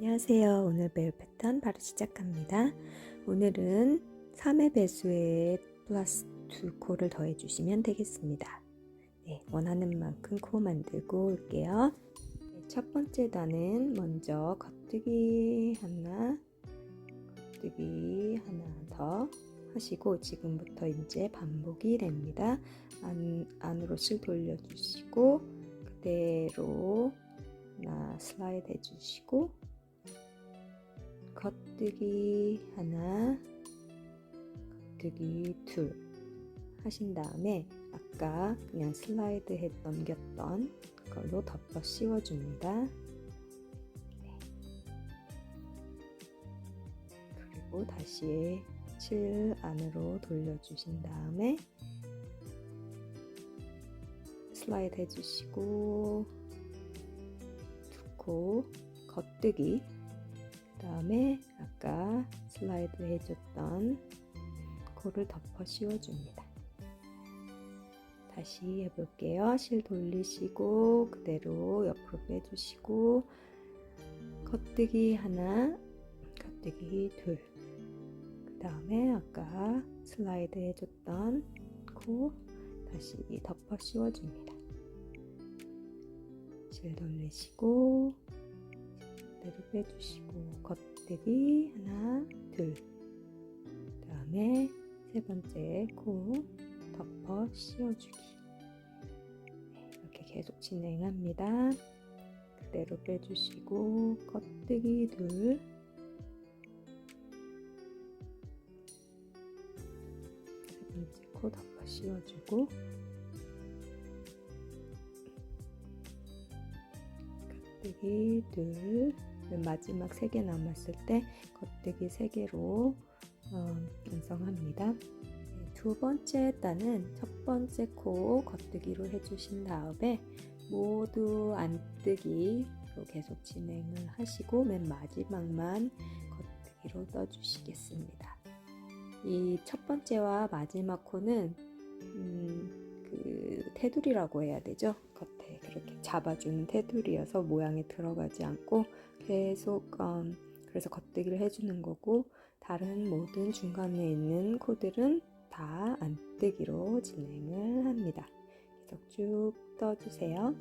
안녕하세요. 오늘 배울 패턴 바로 시작합니다. 오늘은 3의 배수에 플러스 2코를 더해 주시면 되겠습니다. 네, 원하는 만큼 코 만들고 올게요. 네, 첫 번째 단은 먼저 겉뜨기 하나, 겉뜨기 하나 더 하시고 지금부터 이제 반복이 됩니다. 안, 안으로 실 돌려주시고 그대로 하나 슬라이드 해주시고 겉뜨기 하나 겉뜨기 둘 하신 다음에 아까 그냥 슬라이드 해 넘겼던 걸로 덮어 씌워줍니다. 네. 그리고 다시 실 안으로 돌려주신 다음에 슬라이드 해주시고 두코 겉뜨기 그 다음에 아까 슬라이드 해줬던 코를 덮어 씌워줍니다. 다시 해볼게요. 실 돌리시고 그대로 옆으로 빼주시고 겉뜨기 하나, 겉뜨기 둘. 그 다음에 아까 슬라이드 해줬던 코 다시 덮어 씌워줍니다. 실 돌리시고 그대로 빼주시고 겉대기 하나 둘. 다음에 세 번째 코 덮어 씌워주기. 네, 이렇게 계속 진행합니다. 그대로 빼주시고 겉대기 둘. 세 번째 코 덮어 씌워주고 겉대기 둘 마지막 3개 남았을 때 겉대기 3개로 어, 완성합니다. 네, 두 번째 단은 첫 번째 코 겉뜨기로 해주신 다음에 모두 안뜨기로 계속 진행을 하시고 맨 마지막만 겉뜨기로 떠주시겠습니다. 이 첫 번째와 마지막 코는 음, 그 테두리라고 해야 되죠. 잡아주는 테두리여서 모양에 들어가지 않고 계속 음, 그래서 겉뜨기를 해주는 거고 다른 모든 중간에 있는 코들은 다 안뜨기로 진행을 합니다. 계속 쭉 떠주세요.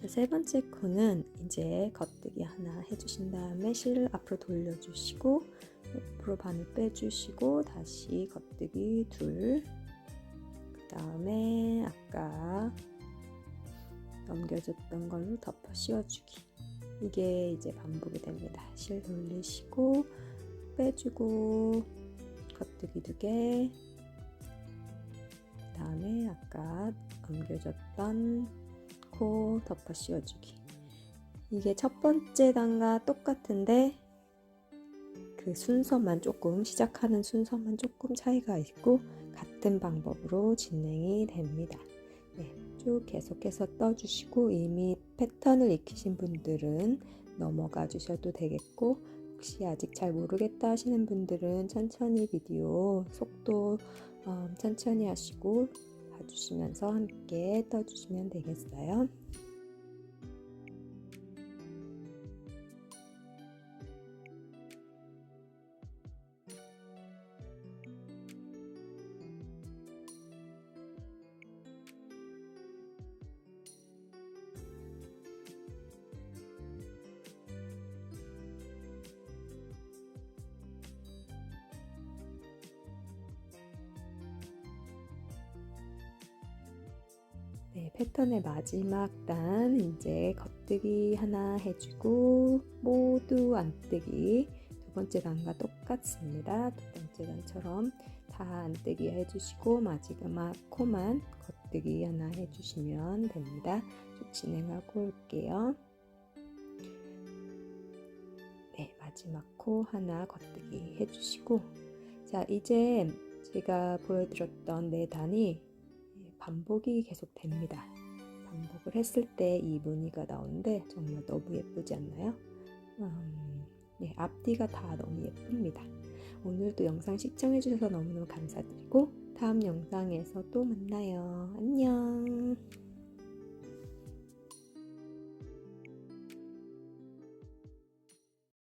자, 세 번째 코는 이제 겉뜨기 하나 해주신 다음에 실을 앞으로 돌려주시고 옆으로 반을 빼주시고 다시 겉뜨기 둘. 그 다음에 아까 넘겨줬던 걸로 덮어 씌워주기. 이게 이제 반복이 됩니다. 실 돌리시고 빼주고 겉뜨기 두 개. 그 다음에 아까 넘겨줬던 코 덮어 씌워주기. 이게 첫 번째 단과 똑같은데 그 순서만 조금 시작하는 순서만 조금 차이가 있고 같은 방법으로 진행이 됩니다. 네, 쭉 계속해서 떠주시고 이미 패턴을 익히신 분들은 넘어가 주셔도 되겠고 혹시 아직 잘 모르겠다 하시는 분들은 천천히 비디오 속도 어, 천천히 하시고 봐주시면서 함께 떠주시면 되겠어요. 네, 패턴의 마지막 단 이제 겉뜨기 하나 해주고 모두 안뜨기 두 번째 단과 똑같습니다. 두 번째 단처럼 다 안뜨기 해주시고 마지막 코만 겉뜨기 하나 해주시면 됩니다. 쭉 진행하고 올게요. 마지막 코 하나 겉뜨기 해주시고 자 이제 제가 보여드렸던 네 단이 반복이 계속 됩니다. 반복을 했을 때 이 무늬가 나오는데 정말 너무 예쁘지 않나요? 음, 네, 앞뒤가 다 너무 예쁩니다. 오늘도 영상 시청해주셔서 너무너무 감사드리고 다음 영상에서 또 만나요. 안녕.